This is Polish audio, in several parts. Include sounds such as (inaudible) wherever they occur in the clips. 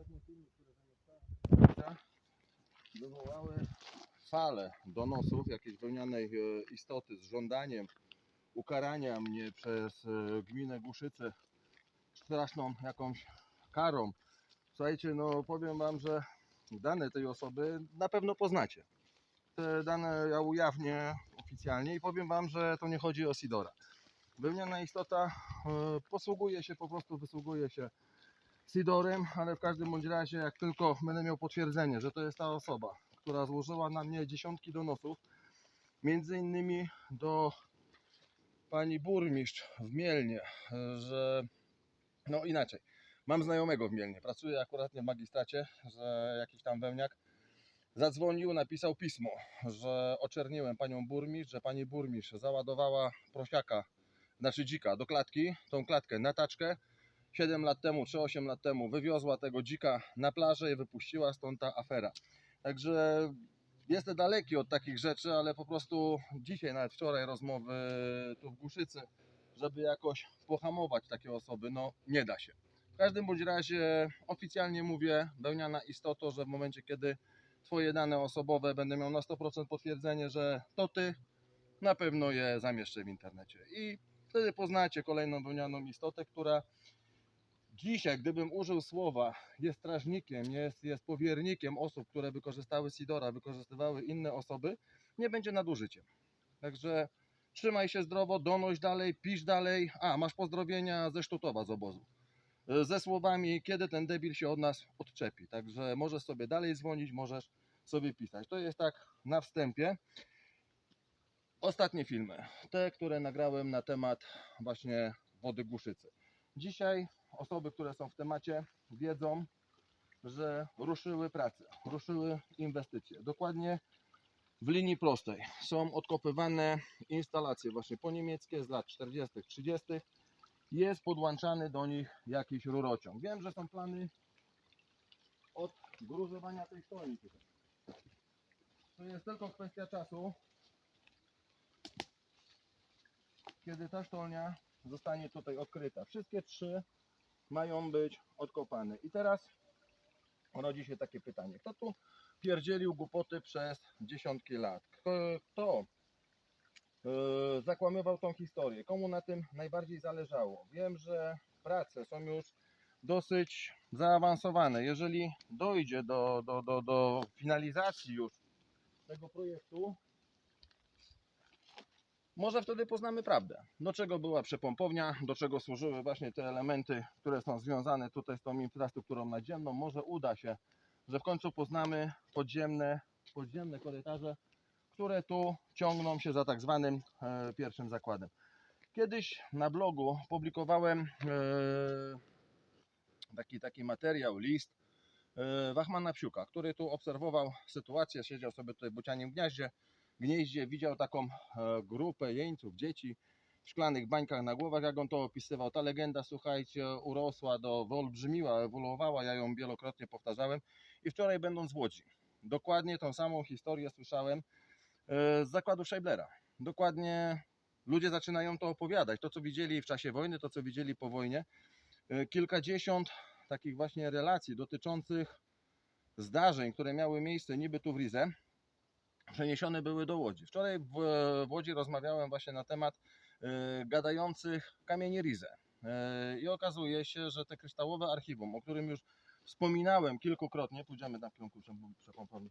ostatnie filmy, które zamieszczałem, wywołały falę donosów jakiejś wełnianej e, istoty z żądaniem ukarania mnie przez e, gminę Głuszyce straszną jakąś karą. Słuchajcie, no powiem wam, że dane tej osoby na pewno poznacie. Te dane ja ujawnię oficjalnie i powiem wam, że to nie chodzi o Sidora. Wełniana istota e, posługuje się, po prostu wysługuje się Sidorem, ale w każdym bądź razie, jak tylko będę miał potwierdzenie, że to jest ta osoba, która złożyła na mnie dziesiątki donosów, między innymi do pani burmistrz w Mielnie, że no inaczej. Mam znajomego w Mielnie, pracuje akurat w magistracie, że jakiś tam wełniak zadzwonił, napisał pismo, że oczerniłem panią burmistrz, że pani burmistrz załadowała prosiaka, znaczy dzika do klatki, tą klatkę na taczkę. 7 lat temu czy 8 lat temu wywiozła tego dzika na plażę i wypuściła stąd ta afera. Także jestem daleki od takich rzeczy, ale po prostu dzisiaj, nawet wczoraj rozmowy tu w Głuszycy, żeby jakoś pohamować takie osoby, no nie da się. W każdym bądź razie oficjalnie mówię, wełniana istoto, że w momencie kiedy Twoje dane osobowe będę miał na 100% potwierdzenie, że to Ty, na pewno je zamieszczę w internecie. I wtedy poznacie kolejną wełnianą istotę, która dzisiaj, gdybym użył słowa, jest strażnikiem, jest, jest powiernikiem osób, które wykorzystały Sidora, wykorzystywały inne osoby, nie będzie nadużyciem. Także trzymaj się zdrowo, donoś dalej, pisz dalej. A, masz pozdrowienia ze Sztutowa z obozu. E, Ze słowami, kiedy ten debil się od nas odczepi. Także możesz sobie dalej dzwonić, możesz sobie pisać. To jest tak na wstępie. Ostatnie filmy, te, które nagrałem na temat właśnie wody Głuszycy. Dzisiaj osoby, które są w temacie, wiedzą, że ruszyły prace, ruszyły inwestycje. Dokładnie w linii prostej są odkopywane instalacje właśnie po niemieckie z lat 40., 30. Jest podłączany do nich jakiś rurociąg. Wiem, że są plany od gruzowania tej stoi. To jest tylko kwestia czasu, kiedy ta sztolnia zostanie tutaj odkryta. Wszystkie trzy mają być odkopane. I teraz rodzi się takie pytanie. Kto tu pierdzielił głupoty przez dziesiątki lat? Kto, yy, zakłamywał tą historię? Komu na tym najbardziej zależało? Wiem, że prace są już dosyć zaawansowane. Jeżeli dojdzie do, do, do, do finalizacji już tego projektu, może wtedy poznamy prawdę. Do czego była przepompownia, do czego służyły właśnie te elementy, które są związane tutaj z tą infrastrukturą nadziemną. Może uda się, że w końcu poznamy podziemne, podziemne korytarze, które tu ciągną się za tak zwanym e, pierwszym zakładem. Kiedyś na blogu publikowałem e, taki, taki materiał, list e, Wachmana Psiuka, który tu obserwował sytuację, siedział sobie tutaj w bocianim gniaździe, gnieździe, widział taką e, grupę jeńców, dzieci w szklanych bańkach na głowach, jak on to opisywał. Ta legenda, słuchajcie, urosła do, wyolbrzymiła, ewoluowała, ja ją wielokrotnie powtarzałem i wczoraj będąc w Łodzi, dokładnie tą samą historię słyszałem e, z zakładu Scheiblera. Dokładnie ludzie zaczynają to opowiadać, to co widzieli w czasie wojny, to co widzieli po wojnie. E, Kilkadziesiąt takich właśnie relacji dotyczących zdarzeń, które miały miejsce niby tu w Rize, przeniesione były do Łodzi. Wczoraj w, w Łodzi rozmawiałem właśnie na temat e, gadających kamieni Rize. E, I okazuje się, że te kryształowe archiwum, o którym już wspominałem kilkukrotnie, pójdziemy na kierunku przepom- przepompowni,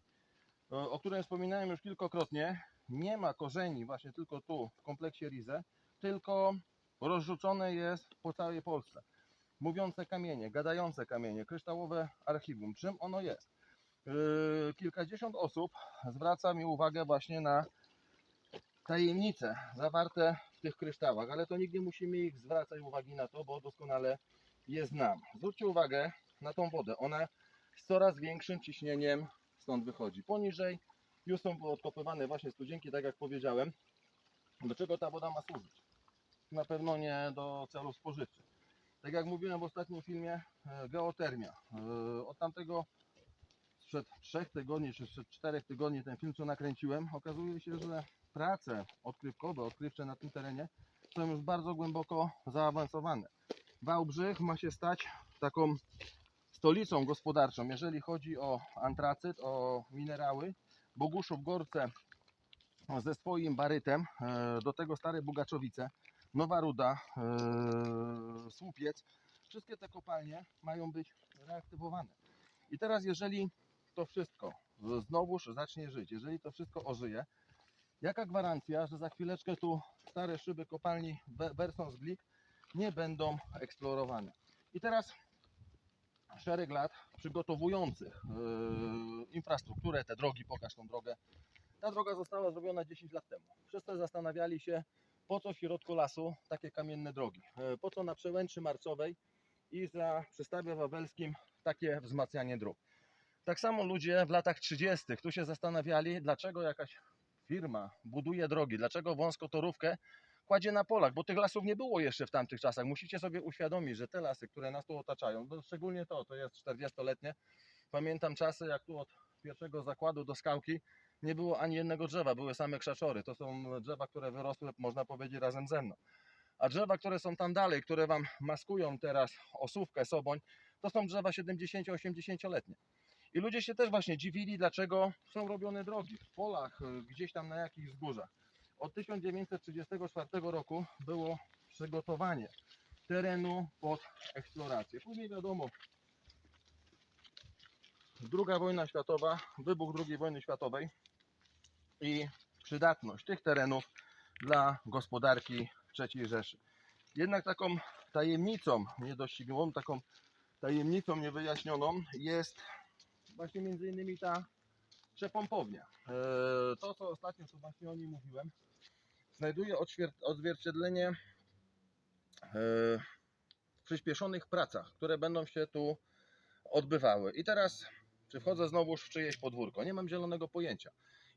e, o którym wspominałem już kilkukrotnie, nie ma korzeni właśnie tylko tu w kompleksie Rize, tylko rozrzucone jest po całej Polsce. Mówiące kamienie, gadające kamienie, kryształowe archiwum. Czym ono jest? Yy, kilkadziesiąt osób zwraca mi uwagę właśnie na tajemnice zawarte w tych kryształach, ale to nikt nie musi mi ich zwracać uwagi na to, bo doskonale je znam. Zwróćcie uwagę na tą wodę. Ona z coraz większym ciśnieniem stąd wychodzi. Poniżej już są odkopywane właśnie studzienki, tak jak powiedziałem. Do czego ta woda ma służyć? Na pewno nie do celów spożywczych. Tak jak mówiłem w ostatnim filmie, e, geotermia. E, Od tamtego sprzed trzech tygodni, czy sprzed czterech tygodni ten film, co nakręciłem, okazuje się, że prace odkrywkowe, odkrywcze na tym terenie są już bardzo głęboko zaawansowane. Wałbrzych ma się stać taką stolicą gospodarczą, jeżeli chodzi o antracyt, o minerały. Boguszów Gorce ze swoim barytem, e, do tego Stare Bugaczowice, Nowa Ruda, e, Słupiec. Wszystkie te kopalnie mają być reaktywowane. I teraz jeżeli to wszystko znowuż zacznie żyć, jeżeli to wszystko ożyje, jaka gwarancja, że za chwileczkę tu stare szyby kopalni Be- Bersons Glik nie będą eksplorowane. I teraz szereg lat przygotowujących yy, infrastrukturę, te drogi, pokaż tą drogę. Ta droga została zrobiona 10 lat temu. Wszyscy zastanawiali się, po co w środku lasu takie kamienne drogi, Yy, po co na przełęczy Marcowej i za przystawie wawelskim takie wzmacnianie dróg. Tak samo ludzie w latach 30. tu się zastanawiali, dlaczego jakaś firma buduje drogi, dlaczego wąskotorówkę kładzie na polach, bo tych lasów nie było jeszcze w tamtych czasach. Musicie sobie uświadomić, że te lasy, które nas tu otaczają, no szczególnie to, to jest 40-letnie. Pamiętam czasy, jak tu od pierwszego zakładu do skałki nie było ani jednego drzewa, były same krzaczory. To są drzewa, które wyrosły, można powiedzieć, razem ze mną. A drzewa, które są tam dalej, które wam maskują teraz osówkę, soboń, to są drzewa 70-80-letnie. I ludzie się też właśnie dziwili, dlaczego są robione drogi w polach, y, gdzieś tam na jakichś wzgórzach. Od 1934 roku było przygotowanie terenu pod eksplorację. Później wiadomo, druga wojna światowa, wybuch II wojny światowej i przydatność tych terenów dla gospodarki III Rzeszy. Jednak taką tajemnicą niedościgłą, taką tajemnicą niewyjaśnioną jest właśnie między innymi ta przepompownia. E, To, co ostatnio tu właśnie o niej mówiłem, znajduje odzwierciedlenie e, w przyspieszonych pracach, które będą się tu odbywały. I teraz, czy wchodzę znowuż w czyjeś podwórko? Nie mam zielonego pojęcia.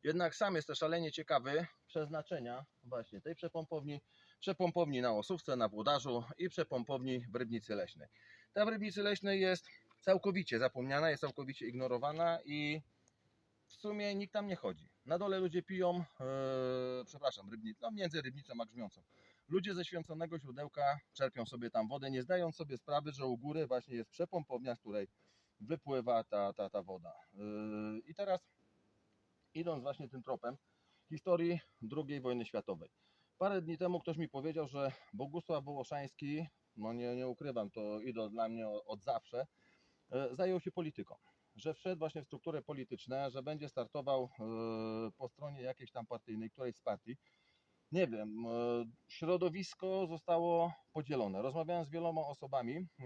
Jednak sam jestem szalenie ciekawy przeznaczenia właśnie tej przepompowni, przepompowni na Osówce, na Włodarzu i przepompowni w Rybnicy Leśnej. Ta w Rybnicy Leśnej jest całkowicie zapomniana, jest całkowicie ignorowana i w sumie nikt tam nie chodzi. Na dole ludzie piją, e, przepraszam, rybnic, no między Rybnicą a Grzmiącą. Ludzie ze święconego źródełka czerpią sobie tam wodę, nie zdając sobie sprawy, że u góry właśnie jest przepompownia, z której wypływa ta, ta, ta woda. E, I teraz idąc właśnie tym tropem historii II wojny światowej. Parę dni temu ktoś mi powiedział, że Bogusław Wołoszański, no nie, nie ukrywam, to idol dla mnie od- zawsze, zajął się polityką. Że wszedł właśnie w struktury polityczne, że będzie startował e, po stronie jakiejś tam partyjnej, którejś z partii. Nie wiem, e, środowisko zostało podzielone. Rozmawiałem z wieloma osobami. E,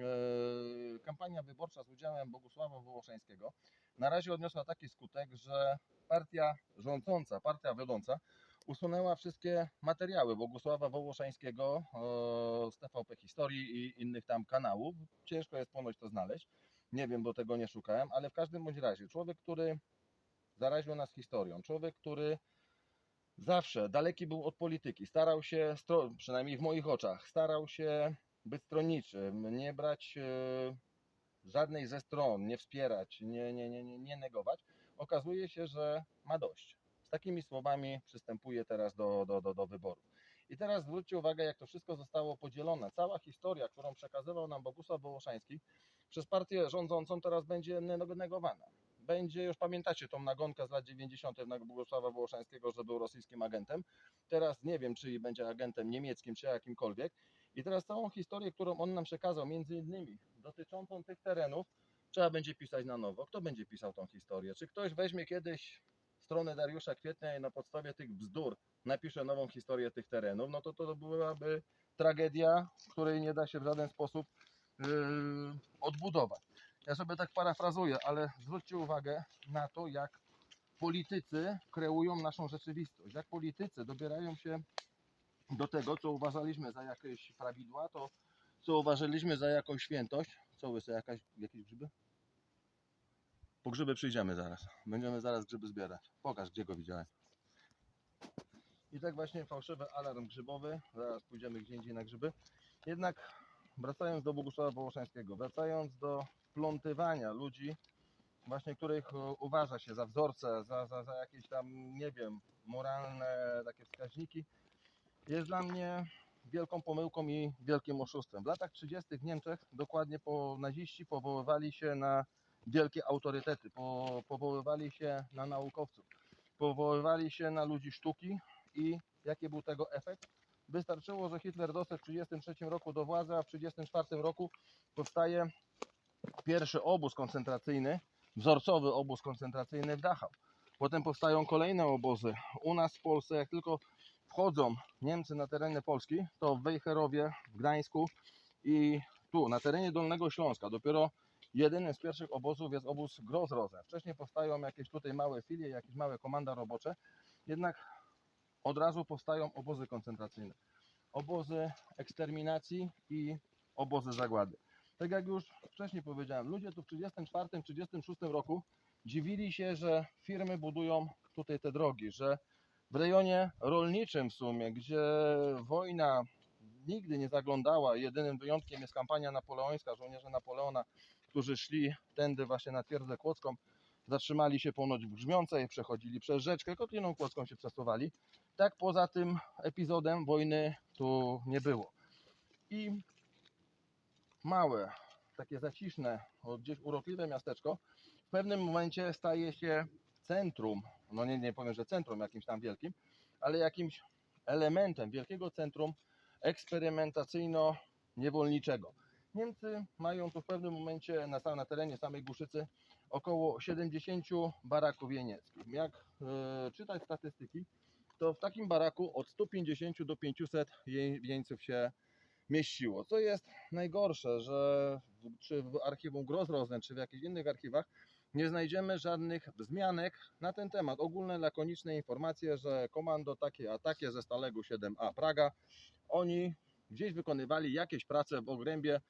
Kampania wyborcza z udziałem Bogusława Wołoszańskiego na razie odniosła taki skutek, że partia rządząca, partia wiodąca usunęła wszystkie materiały Bogusława Wołoszańskiego e, z TVP Historii i innych tam kanałów. Ciężko jest ponoć to znaleźć. Nie wiem, bo tego nie szukałem, ale w każdym bądź razie człowiek, który zaraził nas historią, człowiek, który zawsze daleki był od polityki, starał się, przynajmniej w moich oczach, starał się być stronniczy, nie brać e, żadnej ze stron, nie wspierać, nie, nie, nie, nie, nie negować. Okazuje się, że ma dość. Z takimi słowami przystępuje teraz do, do, do, do wyboru. I teraz zwróćcie uwagę, jak to wszystko zostało podzielone. Cała historia, którą przekazywał nam Bogusław Wołoszański, przez partię rządzącą teraz będzie negowana. Będzie, już pamiętacie tą nagonkę z lat 90. na Bogusława Wołoszańskiego, że był rosyjskim agentem. Teraz nie wiem, czy będzie agentem niemieckim, czy jakimkolwiek. I teraz całą historię, którą on nam przekazał, między innymi dotyczącą tych terenów, trzeba będzie pisać na nowo. Kto będzie pisał tą historię? Czy ktoś weźmie kiedyś stronę Dariusza Kwietnia i na podstawie tych bzdur napisze nową historię tych terenów? No to to byłaby tragedia, której nie da się w żaden sposób odbudować. Ja sobie tak parafrazuję, ale zwróćcie uwagę na to, jak politycy kreują naszą rzeczywistość, jak politycy dobierają się do tego, co uważaliśmy za jakieś prawidła, to co uważaliśmy za jakąś świętość. Co łyse, jakaś, jakieś grzyby? Po grzyby przyjdziemy zaraz. Będziemy zaraz grzyby zbierać. Pokaż, gdzie go widziałem. I tak właśnie fałszywy alarm grzybowy. Zaraz pójdziemy gdzie indziej na grzyby. Jednak wracając do Bogusława Wołoszańskiego, wracając do plątywania ludzi, właśnie których e, uważa się za wzorce, za, za, za jakieś tam, nie wiem, moralne takie wskaźniki, jest dla mnie wielką pomyłką i wielkim oszustwem. W latach 30. w Niemczech dokładnie po naziści powoływali się na wielkie autorytety, po, powoływali się na naukowców, powoływali się na ludzi sztuki i jaki był tego efekt? Wystarczyło, że Hitler dostał w 1933 roku do władzy, a w 1934 roku powstaje pierwszy obóz koncentracyjny, wzorcowy obóz koncentracyjny w Dachau. Potem powstają kolejne obozy. U nas w Polsce, jak tylko wchodzą Niemcy na tereny Polski, to w Wejherowie, w Gdańsku i tu, na terenie Dolnego Śląska, dopiero jedynym z pierwszych obozów jest obóz Grossrosen. Wcześniej powstają jakieś tutaj małe filie, jakieś małe komanda robocze, jednak od razu powstają obozy koncentracyjne. Obozy eksterminacji i obozy zagłady. Tak jak już wcześniej powiedziałem, ludzie tu w 1934-1936 roku dziwili się, że firmy budują tutaj te drogi, że w rejonie rolniczym w sumie, gdzie wojna nigdy nie zaglądała, jedynym wyjątkiem jest kampania napoleońska, żołnierze Napoleona, którzy szli tędy właśnie na twierdzę kłodzką, zatrzymali się ponoć w Grzmiącej, przechodzili przez rzeczkę, Kotliną Kłodzką się przesuwali. Tak poza tym epizodem wojny tu nie było. I małe, takie zaciszne, gdzieś urokliwe miasteczko w pewnym momencie staje się centrum, no nie, nie powiem, że centrum jakimś tam wielkim, ale jakimś elementem wielkiego centrum eksperymentacyjno-niewolniczego. Niemcy mają tu w pewnym momencie na, na terenie samej Głuszycy około 70 baraków jenieckich. Jak e, czytać statystyki, to w takim baraku od 150 do 500 je- jeńców się mieściło. Co jest najgorsze, że czy w archiwum Grossrosen, czy w jakichś innych archiwach nie znajdziemy żadnych wzmianek na ten temat. Ogólne, lakoniczne informacje, że komando takie a takie ze Stalegu 7A Praga, oni gdzieś wykonywali jakieś prace w obrębie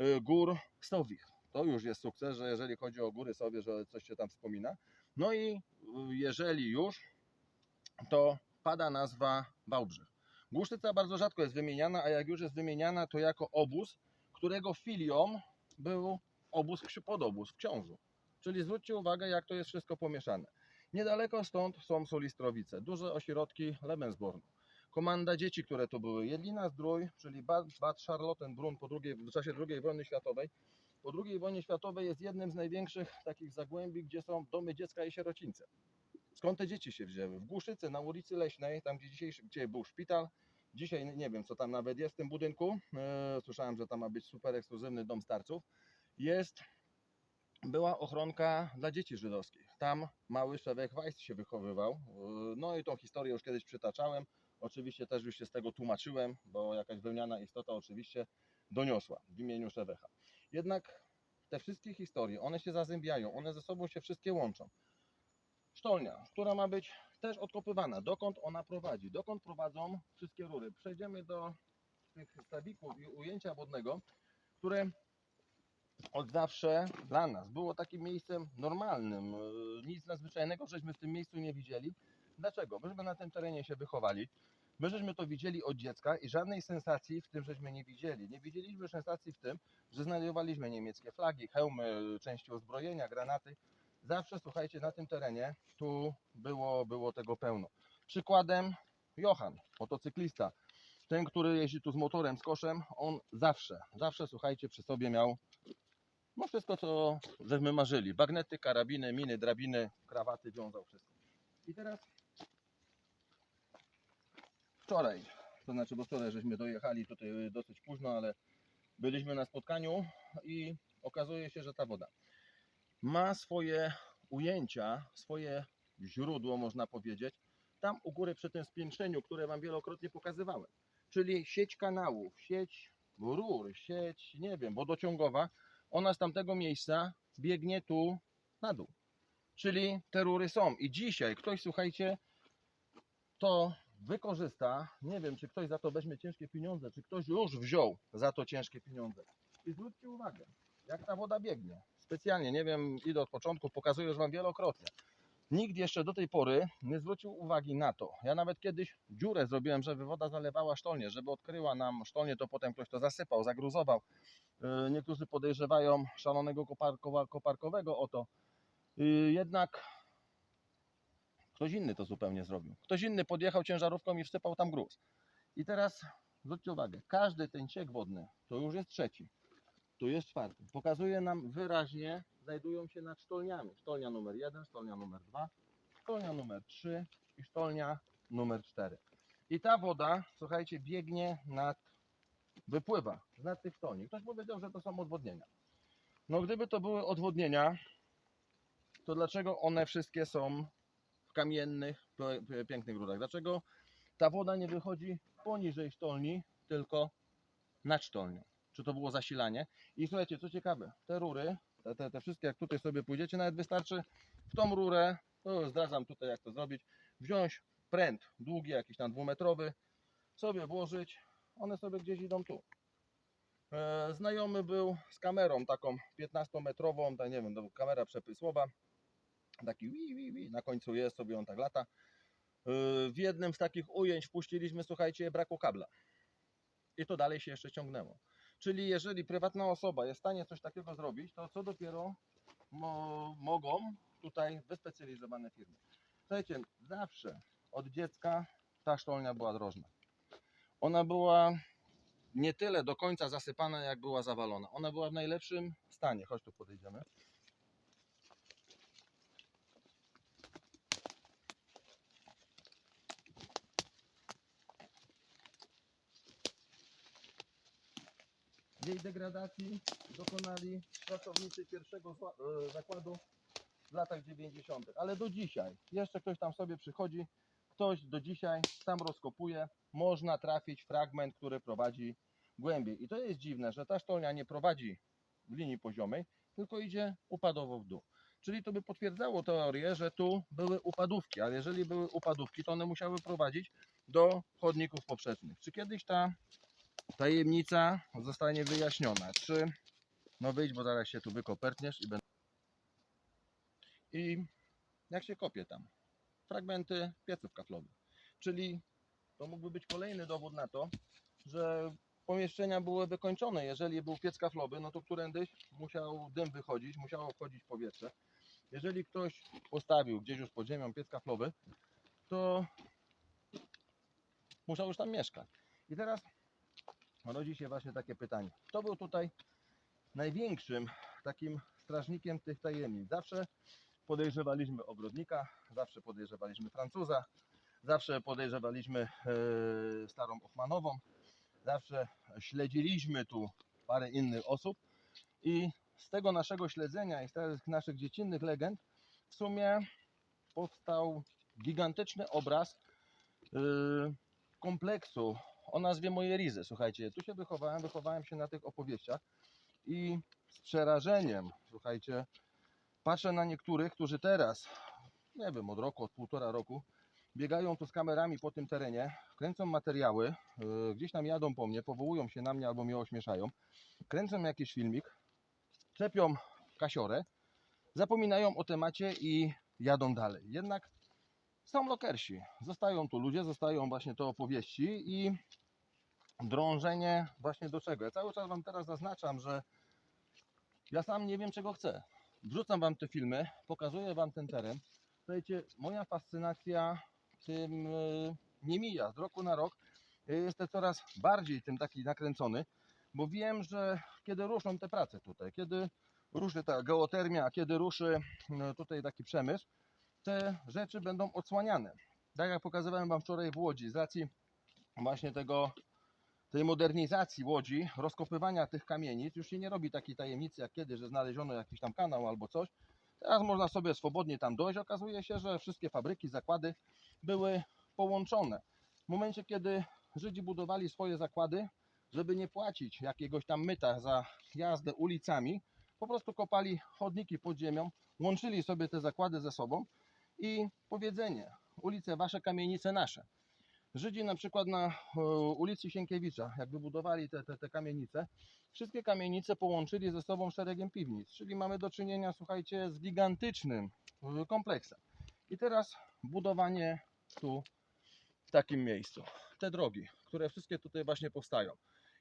y, gór Sowich. To już jest sukces, że jeżeli chodzi o góry Sowie, że coś się tam wspomina. No i y, jeżeli już, to pada nazwa Wałbrzych. Głuszyca bardzo rzadko jest wymieniana, a jak już jest wymieniana, to jako obóz, którego filią był obóz, podobóz w Książu. Czyli zwróćcie uwagę, jak to jest wszystko pomieszane. Niedaleko stąd są Solistrowice, duże ośrodki Lebensbornu. Komanda dzieci, które tu były, Jedlina Zdrój, czyli Bad Charlottenbrunn po drugiej, w czasie II wojny światowej. Po II wojnie światowej jest jednym z największych takich zagłębi, gdzie są domy dziecka i sierocińce. Skąd te dzieci się wzięły? W Głuszycy, na ulicy Leśnej, tam gdzie, dzisiejszy, gdzie był szpital, Dzisiaj nie wiem, co tam nawet jest w tym budynku. E, Słyszałem, że tam ma być super ekskluzywny dom starców. Jest, była ochronka dla dzieci żydowskich. Tam mały Szewek Weiss się wychowywał. E, No i tą historię już kiedyś przytaczałem. Oczywiście też już się z tego tłumaczyłem, bo jakaś wełniana istota oczywiście doniosła w imieniu Szewecha. Jednak te wszystkie historie, one się zazębiają, one ze sobą się wszystkie łączą. Sztolnia, która ma być też odkopywana. Dokąd ona prowadzi? Dokąd prowadzą wszystkie rury? Przejdziemy do tych stawików i ujęcia wodnego, które od zawsze dla nas było takim miejscem normalnym. Yy, Nic nadzwyczajnego żeśmy w tym miejscu nie widzieli. Dlaczego? Myśmy na tym terenie się wychowali. My żeśmy to widzieli od dziecka i żadnej sensacji w tym żeśmy nie widzieli. Nie widzieliśmy sensacji w tym, że znajdowaliśmy niemieckie flagi, hełmy, części uzbrojenia, granaty zawsze słuchajcie, na tym terenie tu było, było tego pełno. Przykładem Johan, motocyklista. Ten, który jeździ tu z motorem, z koszem, on zawsze, zawsze słuchajcie, przy sobie miał no wszystko, co żeśmy marzyli. Bagnety, karabiny, miny, drabiny, krawaty, wiązał wszystko. I teraz wczoraj, to znaczy, bo wczoraj żeśmy dojechali tutaj dosyć późno, ale byliśmy na spotkaniu i okazuje się, że ta woda ma swoje ujęcia, swoje źródło, można powiedzieć, tam u góry przy tym spiętrzeniu, które Wam wielokrotnie pokazywałem. Czyli sieć kanałów, sieć rur, sieć, nie wiem, wodociągowa, ona z tamtego miejsca biegnie tu na dół. Czyli te rury są. I dzisiaj ktoś, słuchajcie, to wykorzysta. Nie wiem, czy ktoś za to weźmie ciężkie pieniądze, czy ktoś już wziął za to ciężkie pieniądze. I zwróćcie uwagę, jak ta woda biegnie. Specjalnie, nie wiem, idę od początku, pokazuję już Wam wielokrotnie. Nikt jeszcze do tej pory nie zwrócił uwagi na to. Ja nawet kiedyś dziurę zrobiłem, żeby woda zalewała sztolnię, żeby odkryła nam sztolnię, to potem ktoś to zasypał, zagruzował. Yy, Niektórzy podejrzewają szalonego koparkowa, koparkowego o to. Yy, Jednak ktoś inny to zupełnie zrobił. Ktoś inny podjechał ciężarówką i wsypał tam gruz. I teraz zwróćcie uwagę, każdy ten ciek wodny to już jest trzeci, tu jest czwarty. Pokazuje nam wyraźnie, znajdują się nad sztolniami. Sztolnia numer 1, sztolnia numer 2, sztolnia numer 3 i sztolnia numer 4. I ta woda, słuchajcie, biegnie nad, wypływa nad tych sztolni. Ktoś powiedział, że to są odwodnienia. No gdyby to były odwodnienia, to dlaczego one wszystkie są w kamiennych, pięknych rurach? Dlaczego ta woda nie wychodzi poniżej sztolni, tylko nad sztolnią? Czy to było zasilanie? I słuchajcie, co ciekawe, te rury, te, te, te wszystkie, jak tutaj sobie pójdziecie, nawet wystarczy w tą rurę, to zdradzam tutaj jak to zrobić, wziąć pręt długi, jakiś tam dwumetrowy, sobie włożyć, one sobie gdzieś idą tu. E, Znajomy był z kamerą taką 15-metrową, tak nie wiem, to kamera przepysłowa, taki wi, wi, wi, na końcu jest, sobie on tak lata. E, W jednym z takich ujęć wpuściliśmy, słuchajcie, braku kabla. I to dalej się jeszcze ciągnęło. Czyli jeżeli prywatna osoba jest w stanie coś takiego zrobić, to co dopiero mo mogą tutaj wyspecjalizowane firmy. Słuchajcie, zawsze od dziecka ta sztolnia była drożna. Ona była nie tyle do końca zasypana, jak była zawalona. Ona była w najlepszym stanie. Chodź tu podejdziemy. Jej degradacji dokonali pracownicy pierwszego e, zakładu w latach 90. Ale do dzisiaj jeszcze ktoś tam sobie przychodzi, ktoś do dzisiaj tam rozkopuje, można trafić fragment, który prowadzi głębiej. I to jest dziwne, że ta sztolnia nie prowadzi w linii poziomej, tylko idzie upadowo w dół. Czyli to by potwierdzało teorię, że tu były upadówki, ale jeżeli były upadówki, to one musiały prowadzić do chodników poprzecznych. Czy kiedyś ta tajemnica zostanie wyjaśniona? Czy, no wyjdź, bo zaraz się tu wykopertniesz i będę... I jak się kopie tam? Fragmenty pieców kaflowych. Czyli to mógłby być kolejny dowód na to, że pomieszczenia były wykończone. Jeżeli był piec kaflowy, no to którędyś musiał dym wychodzić, musiało wchodzić powietrze. Jeżeli ktoś postawił gdzieś już pod ziemią piec kaflowy, to musiał już tam mieszkać. I teraz rodzi się właśnie takie pytanie. Kto był tutaj największym takim strażnikiem tych tajemnic? Zawsze podejrzewaliśmy ogrodnika, zawsze podejrzewaliśmy Francuza, zawsze podejrzewaliśmy e, starą Ochmanową, zawsze śledziliśmy tu parę innych osób i z tego naszego śledzenia i z tych naszych dziecinnych legend w sumie powstał gigantyczny obraz e, kompleksu o nazwie Moje Rizy. Słuchajcie, tu się wychowałem, wychowałem się na tych opowieściach i z przerażeniem, słuchajcie, patrzę na niektórych, którzy teraz, nie wiem, od roku, od półtora roku, biegają tu z kamerami po tym terenie, kręcą materiały, yy, gdzieś tam jadą po mnie, powołują się na mnie albo mnie ośmieszają, kręcą jakiś filmik, czepią kasiorę, zapominają o temacie i jadą dalej. Jednak są lokersi, zostają tu ludzie, zostają właśnie te opowieści i drążenie właśnie do czego. Ja cały czas Wam teraz zaznaczam, że ja sam nie wiem czego chcę. Wrzucam Wam te filmy, pokazuję Wam ten teren. Słuchajcie, moja fascynacja tym e, nie mija z roku na rok. Ja Jestem coraz bardziej tym taki nakręcony, bo wiem, że kiedy ruszą te prace tutaj, kiedy ruszy ta geotermia, kiedy ruszy e, tutaj taki przemysł, te rzeczy będą odsłaniane. Tak jak pokazywałem Wam wczoraj w Łodzi, z racji właśnie tego, tej modernizacji Łodzi, rozkopywania tych kamienic, już się nie robi takiej tajemnicy jak kiedyś, że znaleziono jakiś tam kanał albo coś. Teraz można sobie swobodnie tam dojść. Okazuje się, że wszystkie fabryki, zakłady były połączone. W momencie, kiedy Żydzi budowali swoje zakłady, żeby nie płacić jakiegoś tam myta za jazdę ulicami, po prostu kopali chodniki pod ziemią, łączyli sobie te zakłady ze sobą i powiedzenie, ulice wasze, kamienice nasze. Żydzi na przykład na e, ulicy Sienkiewicza, jak wybudowali te, te, te kamienice, wszystkie kamienice połączyli ze sobą szeregiem piwnic, czyli mamy do czynienia, słuchajcie, z gigantycznym e, kompleksem. I teraz budowanie tu w takim miejscu. Te drogi, które wszystkie tutaj właśnie powstają.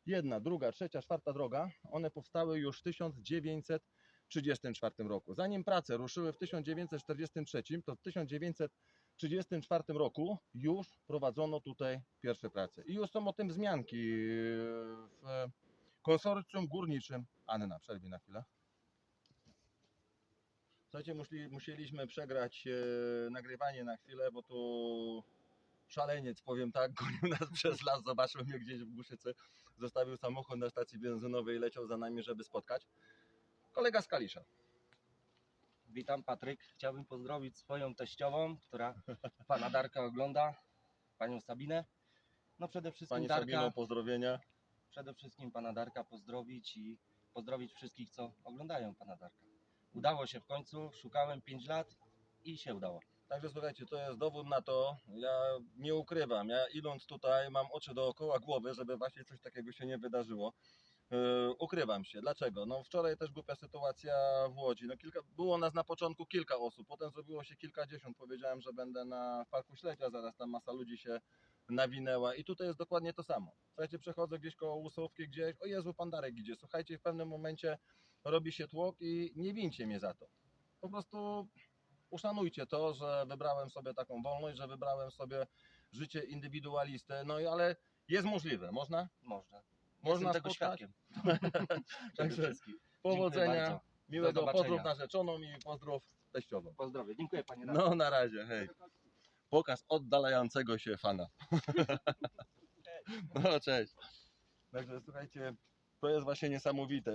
Jedna, druga, trzecia, czwarta droga, one powstały już w 1934 roku. Zanim prace ruszyły w 1943, to w 1934 roku już prowadzono tutaj pierwsze prace. I już są o tym wzmianki w konsorcjum górniczym. Anna, przerwij na chwilę. Słuchajcie, musieliśmy przegrać e, nagrywanie na chwilę, bo tu szaleniec, powiem tak, (laughs) gonił nas przez las, zobaczył mnie gdzieś w Głuszycy, zostawił samochód na stacji benzynowej i leciał za nami, żeby spotkać. Kolega z Kalisza. Witam, Patryk. Chciałbym pozdrowić swoją teściową, która pana Darka ogląda, panią Sabinę. No przede wszystkim Pani Darka, Sabino, pozdrowienia. przede wszystkim pana Darka pozdrowić i pozdrowić wszystkich, co oglądają pana Darka. Udało się w końcu, szukałem 5 lat i się udało. Także słuchajcie, to jest dowód na to, ja nie ukrywam, ja idąc tutaj mam oczy dookoła głowy, żeby właśnie coś takiego się nie wydarzyło. Yy, ukrywam się. Dlaczego? No wczoraj też głupia sytuacja w Łodzi. No kilka, było nas na początku kilka osób, potem zrobiło się kilkadziesiąt. Powiedziałem, że będę na Parku Śledzia, zaraz tam masa ludzi się nawinęła i tutaj jest dokładnie to samo. Słuchajcie, przechodzę gdzieś koło Łusówki, gdzieś, o Jezu, Pan Darek idzie. Słuchajcie, w pewnym momencie robi się tłok i nie wincie mnie za to. Po prostu uszanujcie to, że wybrałem sobie taką wolność, że wybrałem sobie życie indywidualisty, no i ale jest możliwe, można? Można. Można Jestem tego świadkiem. (laughs) Także. Powodzenia, miłego, pozdrów narzeczoną i pozdrów teściową. Pozdrowie. Dziękuję panie. No na razie, hej. Pokaz oddalającego się fana. (laughs) No cześć. Także słuchajcie, to jest właśnie niesamowite.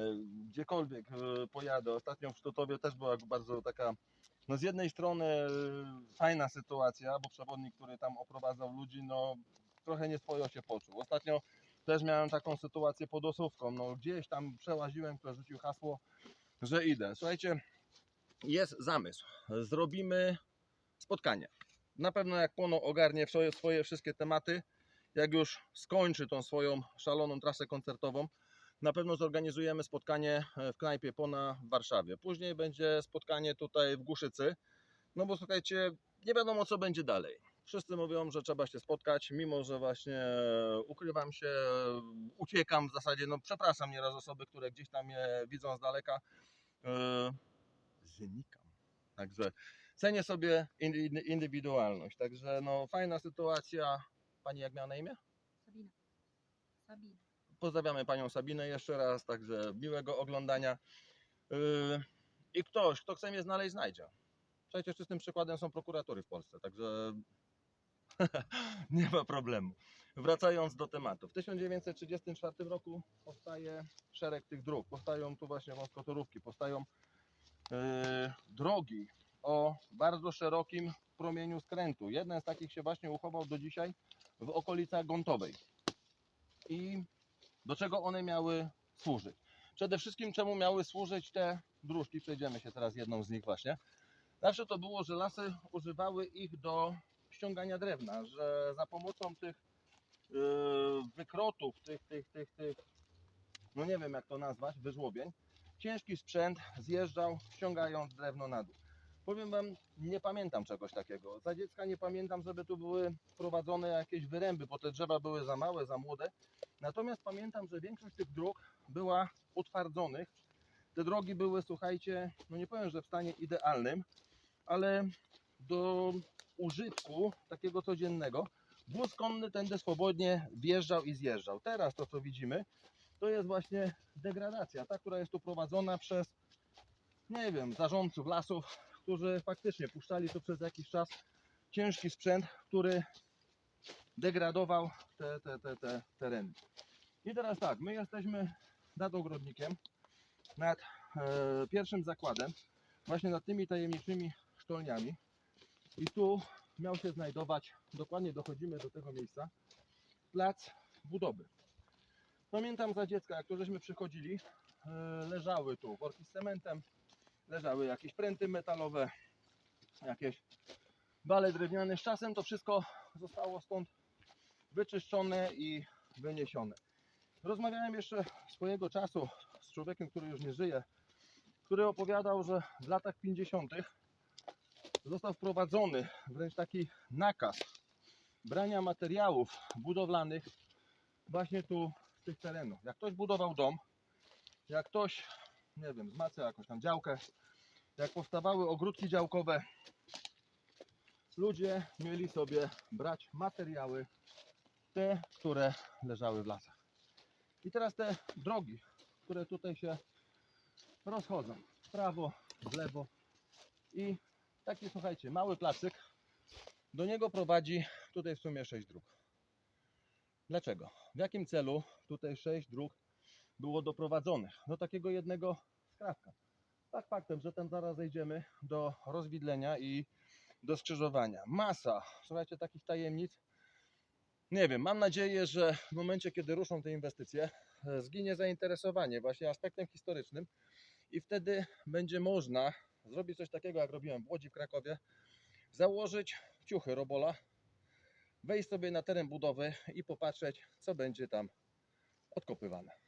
Gdziekolwiek e, pojadę, ostatnio w Sztotowie też była bardzo taka, no z jednej strony e, fajna sytuacja, bo przewodnik, który tam oprowadzał ludzi, no trochę nieswojo się poczuł. Ostatnio też miałem taką sytuację pod Osówką, no gdzieś tam przełaziłem, ktoś rzucił hasło, że idę. Słuchajcie, jest zamysł. Zrobimy spotkanie. Na pewno jak Pono ogarnie swoje, swoje wszystkie tematy, jak już skończy tą swoją szaloną trasę koncertową, na pewno zorganizujemy spotkanie e, w knajpie Pona w Warszawie. Później będzie spotkanie tutaj w Głuszycy. No bo słuchajcie, nie wiadomo co będzie dalej. Wszyscy mówią, że trzeba się spotkać, mimo że właśnie ukrywam się, uciekam w zasadzie. No przepraszam nieraz osoby, które gdzieś tam mnie widzą z daleka. Yy, znikam. Także cenię sobie indy- indywidualność. Także no fajna sytuacja. Pani jak miała na imię? Sabina. Sabina. Pozdrawiamy panią Sabinę jeszcze raz, także miłego oglądania. I ktoś, kto chce mnie znaleźć, znajdzie. Przecież czystym przykładem są prokuratury w Polsce, także (laughs) nie ma problemu. Wracając do tematu. W 1934 roku powstaje szereg tych dróg. Powstają tu właśnie wąskotorówki, powstają yy, drogi o bardzo szerokim promieniu skrętu. Jeden z takich się właśnie uchował do dzisiaj w okolicach Gontowej. I do czego one miały służyć? Przede wszystkim czemu miały służyć te dróżki? Przejdziemy się teraz jedną z nich właśnie. Zawsze to było, że lasy używały ich do ściągania drewna, że za pomocą tych yy, wykrotów, tych, tych, tych, tych, no nie wiem jak to nazwać, wyżłobień, ciężki sprzęt zjeżdżał, ściągając drewno na dół. Powiem Wam, nie pamiętam czegoś takiego. Za dziecka nie pamiętam, żeby tu były prowadzone jakieś wyręby, bo te drzewa były za małe, za młode. Natomiast pamiętam, że większość tych dróg była utwardzonych. Te drogi były, słuchajcie, no nie powiem, że w stanie idealnym, ale do użytku takiego codziennego wóz konny tędy swobodnie wjeżdżał i zjeżdżał. Teraz to, co widzimy, to jest właśnie degradacja, ta, która jest tu prowadzona przez, nie wiem, zarządców lasów, którzy faktycznie puszczali tu przez jakiś czas ciężki sprzęt, który degradował te, te, te, te tereny. I teraz tak, my jesteśmy nad ogrodnikiem, nad e, pierwszym zakładem, właśnie nad tymi tajemniczymi sztolniami. I tu miał się znajdować, dokładnie dochodzimy do tego miejsca, plac budowy. Pamiętam za dziecka, jak tu żeśmy przychodzili, e, leżały tu worki z cementem, leżały jakieś pręty metalowe, jakieś bale drewniane. Z czasem to wszystko zostało stąd wyczyszczone i wyniesione. Rozmawiałem jeszcze swojego czasu z człowiekiem, który już nie żyje, który opowiadał, że w latach 50. został wprowadzony wręcz taki nakaz brania materiałów budowlanych właśnie tu z tych terenów. Jak ktoś budował dom, jak ktoś, nie wiem, zmacał jakąś tam działkę, jak powstawały ogródki działkowe, ludzie mieli sobie brać materiały, te, które leżały w lasach. I teraz te drogi, które tutaj się rozchodzą w prawo, w lewo i taki słuchajcie, mały placyk, do niego prowadzi tutaj w sumie 6 dróg. Dlaczego? W jakim celu tutaj 6 dróg było doprowadzonych do takiego jednego skrawka? Tak faktem, że tam zaraz zejdziemy do rozwidlenia i do skrzyżowania. Masa, słuchajcie, takich tajemnic. Nie wiem, mam nadzieję, że w momencie, kiedy ruszą te inwestycje, e, zginie zainteresowanie właśnie aspektem historycznym i wtedy będzie można zrobić coś takiego, jak robiłem w Łodzi, w Krakowie, założyć ciuchy robola, wejść sobie na teren budowy i popatrzeć, co będzie tam odkopywane.